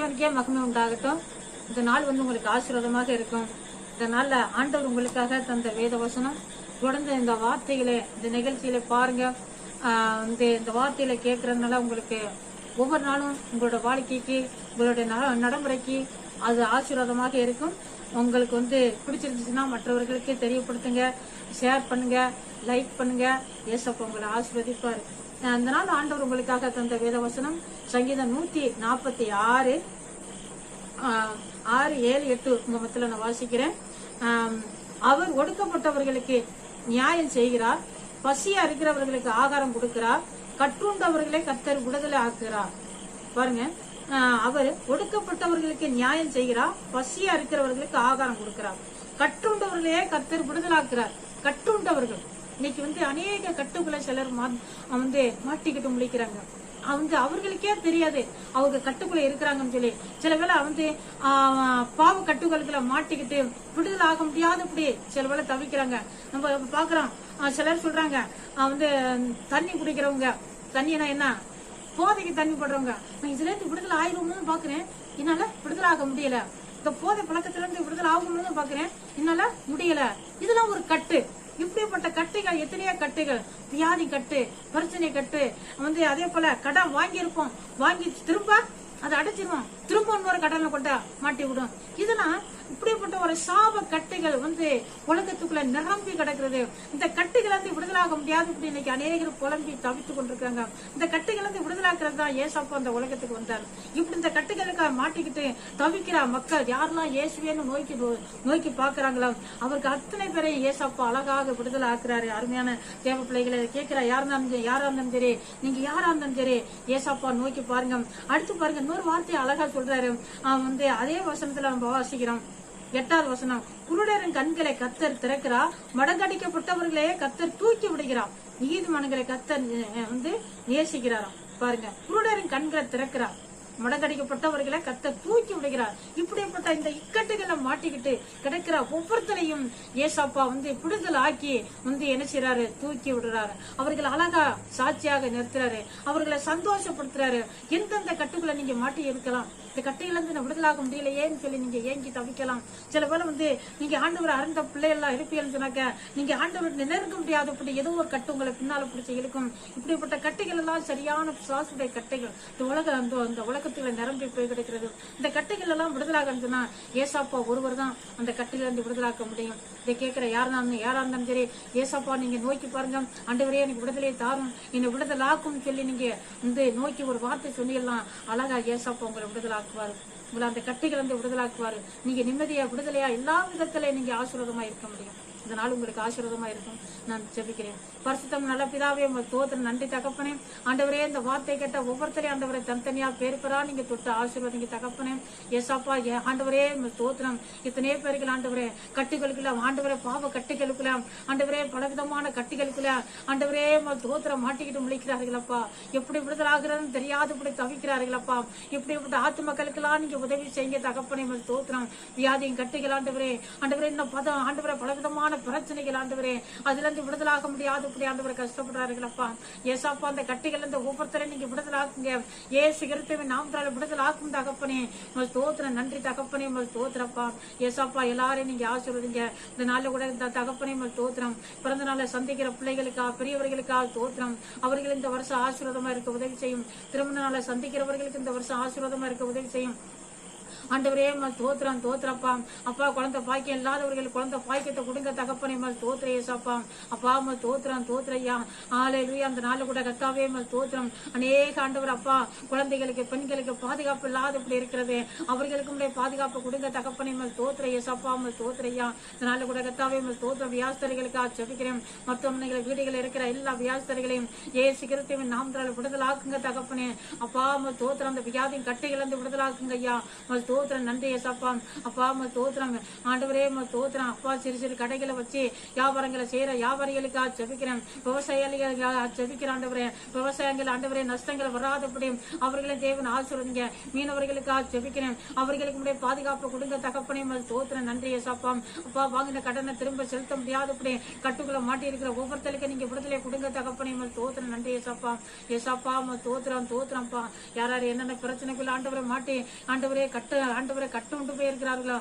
தேவனுக்கே மகிமை உண்டாகட்டும். இந்த நாள் வந்து உங்களுக்கு ஆசீர்வாதமாக இருக்கும். இந்த நாளில் ஆண்டவர் உங்களுக்காக தந்த வேத வசனம். தொடர்ந்து இந்த வார்த்தைகளை இந்த நிகழ்ச்சியில பாருங்க. இந்த இந்த வார்த்தையில கேட்கறதுனால உங்களுக்கு ஒவ்வொரு நாளும் உங்களோட வாழ்க்கைக்கு உங்களுடைய நடைமுறைக்கு அது ஆசீர்வாதமாக இருக்கும். உங்களுக்கு வந்து பிடிச்சிருந்துச்சுன்னா மற்றவர்களுக்கு தெரியப்படுத்துங்க. ஷேர் பண்ணுங்க. லைக் பண்ணுங்க. ஏசப்ப உங்களை ஆசீர்வதிப்பாரு. அந்த நாள் ஆண்டவர் உங்களுக்காக தந்த வேதவசனம் சங்கீதம் நூத்தி நாற்பத்தி ஆறு ஆஹ் ஆறு ஏழு எட்டு முகத்துல நான் வாசிக்கிறேன். Um, அவர் ஒடுக்கப்பட்டவர்களுக்கு நியாயம் செய்கிறார். பசியா இருக்கிறவர்களுக்கு ஆகாரம் கொடுக்கிறார். கற்றுண்டவர்களை கத்தர் விடுதலை ஆக்குகிறார். பாருங்க ஆஹ், அவர் ஒடுக்கப்பட்டவர்களுக்கு நியாயம் செய்கிறார். பசியா இருக்கிறவர்களுக்கு ஆகாரம் கொடுக்கிறார். கற்றுண்டவர்களையே கத்தர் விடுதலாக்குறார். கற்றுண்டவர்கள். இன்னைக்கு வந்து அநேக கட்டுக்களை சிலர் வந்து மாட்டிக்கிட்டு முழிக்கிறாங்க. வந்து அவர்களுக்கே தெரியாது. அவங்க கட்டுக்குள்ள இருக்கிறாங்கன்னு சொல்லி. சில வேளை வந்து பாவ கட்டுகளுக்குள்ள மாட்டிக்கிட்டு விடுதல் ஆக முடியாதபடி சில வேளை தவிக்கிறாங்க. நம்ம பாக்குறோம். சிலர் சொல்றாங்க வந்து தண்ணி குடிக்கிறவங்க தண்ணினா என்ன? போதைக்கு தண்ணி போடுறவங்க. நான் இதுல இருந்து விடுதலை ஆயிடுவோம்னு பாக்குறேன். என்னால விடுதலை ஆக முடியல. இந்த போதை பழக்கத்துல இருந்து விடுதலை ஆகணும்னு பாக்குறேன். என்னால முடியல. இதெல்லாம் ஒரு கட்டு. இப்படிப்பட்ட கட்டுகள் எத்தனையோ கட்டுகள் வியாதி கட்டு பிரச்சனை கட்டு வந்து அதே போல கடன் வாங்கியிருப்போம். வாங்கி திரும்ப அதை அடைச்சிருவோம். திரும்ப இன்னொரு கடனை கொண்டா மாட்டி விடும் இதெல்லாம் இப்படிப்பட்ட ஒரு சாப கட்டுகள் வந்து உலகத்துக்குள்ள நிரம்பி கிடக்கிறது. இந்த கட்டுகள் வந்து விடுதலாக முடியாது இப்படி இன்னைக்கு அநேகர் புலம்பி தவித்துக் கொண்டிருக்காங்க இந்த கட்டுகள் வந்து விடுதலாக்குறது தான் ஏசப்பா அந்த உலகத்துக்கு வந்தார். இப்படி இந்த கட்டுகளுக்காக மாட்டிக்கிட்டு தவிக்கிற மக்கள் யாரெல்லாம் இயேசுவேன்னு நோக்கி நோக்கி பாக்குறாங்களோ அவருக்கு அத்தனை பேரை ஏசப்பா அழகாக விடுதலை ஆக்குறாரு அருமையான தேவ பிள்ளைகளை கேட்கிற யாரா இருந்தாலும் சரி, யாரா இருந்தாலும் சரி நீங்க யாரா இருந்தாலும் சரி ஏசப்பா நோக்கி பாருங்க. அடுத்து பாருங்க இன்னொரு வார்த்தையை அழகா சொல்றாரு. வந்து அதே வசனத்துல நம்ம வாசிக்கிறோம். எட்டாவது வசனம். குருடரின் கண்களை கத்தர் திறக்கிறார். மடங்கடிக்கப்பட்டவர்களே கத்தர் தூக்கி விடுகிறார். நீதிமன்றங்களை கத்தர் வந்து நேசிக்கிறாராம். பாருங்க. குருடரின் கண்களை திறக்கிறார். மடங்கடிக்கப்பட்டவர்களை கத்த தூக்கி விடுகிறார். இப்படிப்பட்ட இந்த இக்கட்டுகளை மாட்டிக்கிட்டு கிடைக்கிற ஒவ்வொருத்தரையும் ஏசாப்பா வந்து விடுதல் ஆக்கி வந்து என்ன செய்யறாரு தூக்கி விடுறாரு. அவர்களை அழகா சாட்சியாக நிறுத்துறாரு. அவர்களை சந்தோஷப்படுத்துறாரு. எந்தெந்த கட்டுக்குள்ள நீங்க மாட்டி இருக்கலாம்? இந்த கட்டையில இருந்து நான் விடுதலாக முடியலையேன்னு சொல்லி நீங்க ஏங்கி தவிக்கலாம். சில பேர் வந்து நீங்க ஆண்டவர் அறிந்த பிள்ளைகள்லாம் இருப்பீங்கன்னு சொன்னாக்க நீங்க ஆண்டவர் நெருங்க அப்படி ஏதோ ஒரு கட்டு உங்களை பின்னால பிடிச்சி இருக்கும் இப்படிப்பட்ட கட்டைகள் எல்லாம் சரியான சுவாசுடைய கட்டைகள். இந்த உலக அந்த உலக உலகத்துல நிரம்பி போய் கிடைக்கிறது. இந்த கட்டைகள் எல்லாம் விடுதலாக ஏசாப்பா ஒருவர் தான் அந்த கட்டையில இருந்து விடுதலாக்க முடியும். இதை கேட்கிற யாரா இருந்தாலும் யாரா இருந்தாலும் சரி ஏசாப்பா நீங்க நோக்கி பாருங்க. ஆண்டவரே எனக்கு விடுதலையை தாரும். என்னை விடுதலாக்கும் சொல்லி நீங்க இந்த நோக்கி ஒரு வார்த்தை சொல்லிடலாம் அழகா ஏசாப்பா உங்களை விடுதலாக்குவாரு. உங்களை அந்த கட்டைகள் வந்து விடுதலாக்குவாரு. நீங்க நிம்மதியா விடுதலையா எல்லா விதத்துல நீங்க ஆசீர்வாதமா இருக்க முடியும். இந்த நாள் உங்களுக்கு ஆசீர்வாதமா இருக்கும். நான் ஜெபிக்கிறேன். பரிசுத்தம் நல்ல பிதாவே உங்கள் தோத்திர நன்றி தகப்பனே. ஆண்டவரே இந்த வார்த்தை கேட்ட ஒவ்வொருத்தரையும் ஆண்டவரை தனித்தனியா பேர் பெறா நீங்க தொட்டு ஆசீர்வாதிங்க தகப்பனே. ஏசாப்பா ஏ- ஆண்டவரே உங்கள் தோத்திரம் இத்தனை பேருக்குள்ள ஆண்டவரே கட்டுகளுக்குள்ள ஆண்டவரே பாவ கட்டுகளுக்குள்ள ஆண்டவரே பலவிதமான கட்டுகளுக்குள்ள ஆண்டவரே உங்கள் தோத்திரம் மாட்டிக்கிட்டு முழிக்கிறார்களப்பா. எப்படி விடுதலாகிறேன்னு தெரியாது இப்படி தவிக்கிறார்களப்பா. இப்படி இப்படி ஆத்து மக்களுக்கெல்லாம் நீங்க உதவி செய்யுங்க தகப்பனே உங்கள் தோத்திரம் வியாதியின் கட்டுகள் ஆண்டவரே. ஆண்டவரே இந்த பதம் ஆண்டவரை பலவிதமான பிரச்சனைகள் ஆண்டவரே. அதுல இருந்து விடுதலாக முடியாது. இப்படி ஆண்டவரை கஷ்டப்படுறாருங்களப்பா. ஏசாப்பா அந்த கட்டிகள் இருந்து ஒவ்வொருத்தரையும் நீங்க விடுதலாக்குங்க. ஏ சிகரத்தை நாமத்தால விடுதலாக்கும் தகப்பனே. உங்கள் தோத்திரம் நன்றி தகப்பனே உங்கள் தோத்திரப்பா ஏசாப்பா எல்லாரையும் நீங்க ஆசிர்வதிங்க. இந்த நாள்ல கூட இந்த தகப்பனே உங்கள் தோத்திரம் பிறந்த நாளை சந்திக்கிற பிள்ளைகளுக்கா பெரியவர்களுக்கா தோத்திரம் அவர்கள் இந்த வருஷம் ஆசீர்வாதமா இருக்க உதவி செய்யும். திருமண நாளை சந்திக்கிறவர்களுக்கு இந்த வருஷம் ஆசீர்வாதமா இருக்க உதவி செய்யும். ஆண்டவரே மல் தோத்திரம் தோத்துறப்பா அப்பா குழந்தை பாக்கியம் இல்லாதவர்கள் குழந்தை பாக்கியத்தை கொடுங்க தகப்பனே மல் தோத்திர ஏசாப்பா அப்பா மல் தோத்திரம் தோத்திரையா. ஆலை அந்த நாள் கூட கத்தாவே மல் தோத்திரம். அநேக ஆண்டவர் அப்பா குழந்தைகளுக்கு பெண்களுக்கு பாதுகாப்பு இல்லாத இப்படி இருக்கிறது. அவர்களுக்கு உடைய பாதுகாப்பு கொடுங்க தகப்பனை மல் தோத்திர ஏசாப்பா மல் தோத்திரையா. இந்த நாள் கூட கத்தாவே மல் தோத்திரம். வியாஸ்தரிகளுக்கா செபிக்கிறேன் மருத்துவமனைகள் வீடுகள் இருக்கிற எல்லா வியாஸ்தர்களையும் ஏ சிகரத்தையும் நாம் விடுதலாக்குங்க தகப்பனே. அப்பா மல் தோத்திரம். அந்த வியாதியின் கட்டை இருந்து விடுதலாக்குங்க ஐயா. மல் தோ தோத்திரம் நன்றி ஏசப்பா அப்பா அம்மா தோத்திரம் ஆண்டவரே அம்மா தோத்திரம் அப்பா சிறு சிறு கடைகளை வச்சு வியாபாரங்களை செய்யற வியாபாரிகளுக்காக செபிக்கிறேன். விவசாயிகளுக்காக ஜெபிக்கிறேன் ஆண்டவரே. விவசாயங்கள் ஆண்டவரே நஷ்டங்கள் வராதபடியும் அவர்களை தேவன் ஆசிரியங்க மீனவர்களுக்காக செபிக்கிறேன். அவர்களுக்கு முன்னே பாதுகாப்பு கொடுங்க. தகப்பனே உமது தோத்திரம் நன்றி ஏசப்பா அப்பா வாங்கின கடனை திரும்ப செலுத்த முடியாதபடி கட்டுக்குள்ள மாட்டி இருக்கிற ஒவ்வொருத்தருக்கு நீங்க விடுதலை கொடுங்க. தகப்பனே உமது தோத்திரம் நன்றி ஏசப்பா ஏசப்பா உமது தோத்திரம் தோத்திரம்ப்பா யார் யார் என்னென்ன பிரச்சனைக்குள்ள ஆண்டவரை மாட்டி ஆண்டவரே கட்டு ஆண்டவரை கட்டு உண்டு போயிருக்கிறார்களோ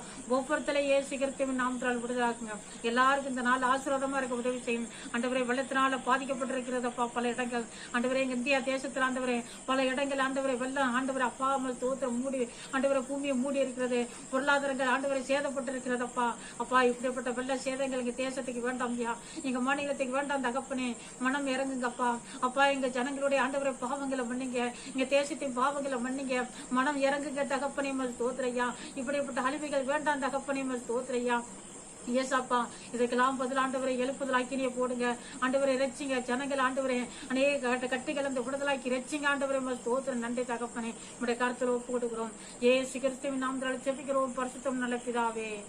ஏ ஏசிக்கிறதையும் நாமத்தால் விடுதலாக்குங்க. எல்லாருக்கும் இந்த நாள் ஆசீர்வாதமா இருக்க உதவி செய்யும். ஆண்டவரை வெள்ளத்தினால பாதிக்கப்பட்டிருக்கிறதப்பா பல இடங்கள். ஆண்டவரை எங்க இந்தியா தேசத்தில் ஆண்டவரே பல இடங்கள் ஆண்டவரை வெள்ளம் ஆண்டவரை அப்பா அம்மா தோத்திரம் மூடி ஆண்டவரை பூமியை மூடி இருக்கிறது. பொருளாதாரங்கள் ஆண்டவரை சேதப்பட்டிருக்கிறதப்பா அப்பா. இப்படிப்பட்ட வெள்ள சேதங்கள் எங்க தேசத்துக்கு வேண்டாம் ஐயா. எங்க மாநிலத்துக்கு வேண்டாம் தகப்பனே மனம் இறங்குங்கப்பா அப்பா. எங்க ஜனங்களுடைய ஆண்டவரை பாவங்களை மன்னிங்க. எங்க தேசத்தின் பாவங்களை மன்னிங்க. மனம் இறங்குங்க தகப்பனே மது ஸ்தோத்ரையா இப்படிப்பட்ட அழிவுகள் வேண்டாம் தகப்பனே மது தோத்திரையா ஏசாப்பா இதுக்கெல்லாம் பதில் ஆண்டவரை எழுப்புதல் ஆக்கினிய போடுங்க. ஆண்டவரை இறைச்சிங்க ஜனங்கள் ஆண்டவரே அநேக கட்ட- அந்த விடுதலாக்கி இறைச்சிங்க ஆண்டவரை உமது ஸ்தோத்திரம் நன்றி தகப்பனே. நம்முடைய கருத்தில் ஒப்பு கொடுக்கிறோம் ஏ கிறிஸ்துவின் நாம் செபிக்கிறோம் பரிசுத்தம் நல்ல பிதாவே.